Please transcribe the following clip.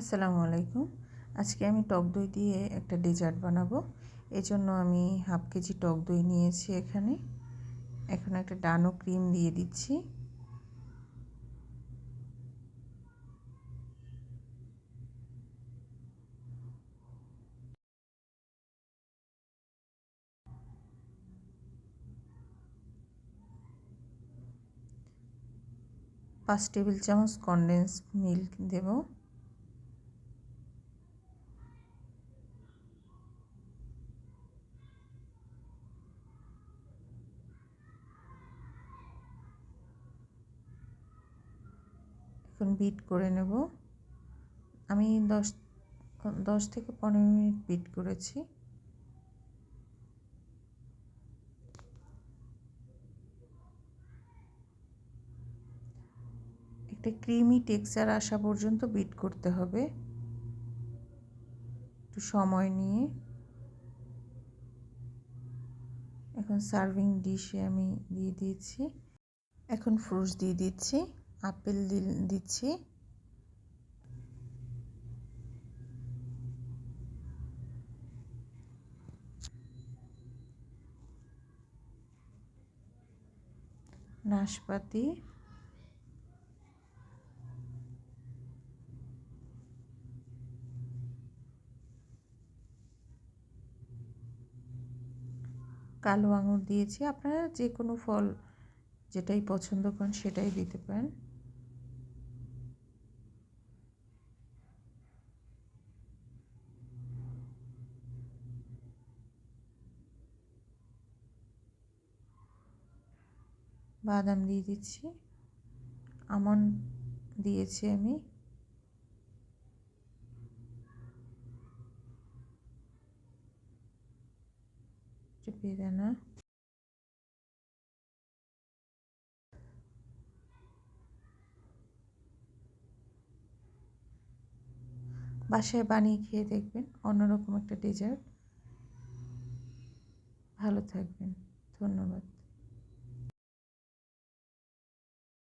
আসসালামু আলাইকুম। আজকে আমি টক দই দিয়ে একটা ডেজার্ট বানাবো। এজন্য আমি হাফ কেজি টক দই নিয়েছি এখানে। এখন একটা ডানো ক্রিম দিয়ে দিচ্ছি। পাঁচ টেবিল চামচ কনডেন্স মিল্ক দেবো। এখন বিট করে নেব। আমি দশ দশ থেকে পনেরো মিনিট বিট করেছি। একটা ক্রিমি টেক্সচার আসা পর্যন্ত বিট করতে হবে। একটু সময় নিয়ে। এখন সার্ভিং ডিশে আমি দিয়ে দিয়েছি। এখন ফ্রুটস দিয়ে দিচ্ছি। আপেল দিচ্ছি। নাশপাতি। কালো আঙুর দিয়েছি। আপনারা যে কোনো ফল যেটাই পছন্দ করেন সেটাই দিতে পারেন। বাদাম দিয়ে দিচ্ছি। আমন্ড দিয়েছি আমি। বেদানা বাসায় বানিয়ে খেয়ে দেখবেন, অন্যরকম একটা ডেজার্ট ভালো থাকবেন। ধন্যবাদ।